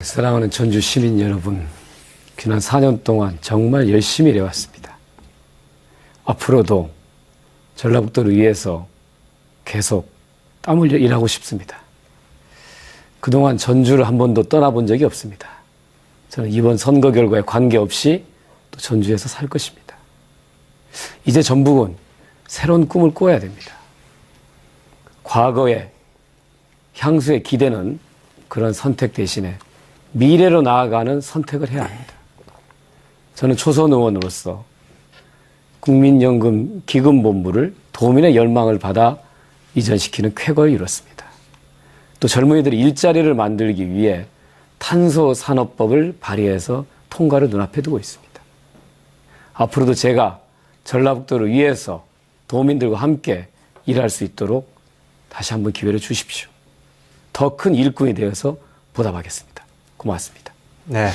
사랑하는 전주 시민 여러분, 지난 4년 동안 정말 열심히 일해왔습니다. 앞으로도 전라북도를 위해서 계속 땀 흘려 일하고 싶습니다. 그동안 전주를 한 번도 떠나본 적이 없습니다. 저는 이번 선거 결과에 관계없이 또 전주에서 살 것입니다. 이제 전북은 새로운 꿈을 꿔야 됩니다. 과거에 향수에 기대는 그런 선택 대신에 미래로 나아가는 선택을 해야 합니다. 저는 초선 의원으로서 국민연금 기금본부를 도민의 열망을 받아 이전시키는 쾌거를 이뤘습니다. 또 젊은이들이 일자리를 만들기 위해 탄소산업법을 발의해서 통과를 눈앞에 두고 있습니다. 앞으로도 제가 전라북도를 위해서 도민들과 함께 일할 수 있도록 다시 한번 기회를 주십시오. 더 큰 일꾼이 되어서 보답하겠습니다. 고맙습니다. 네.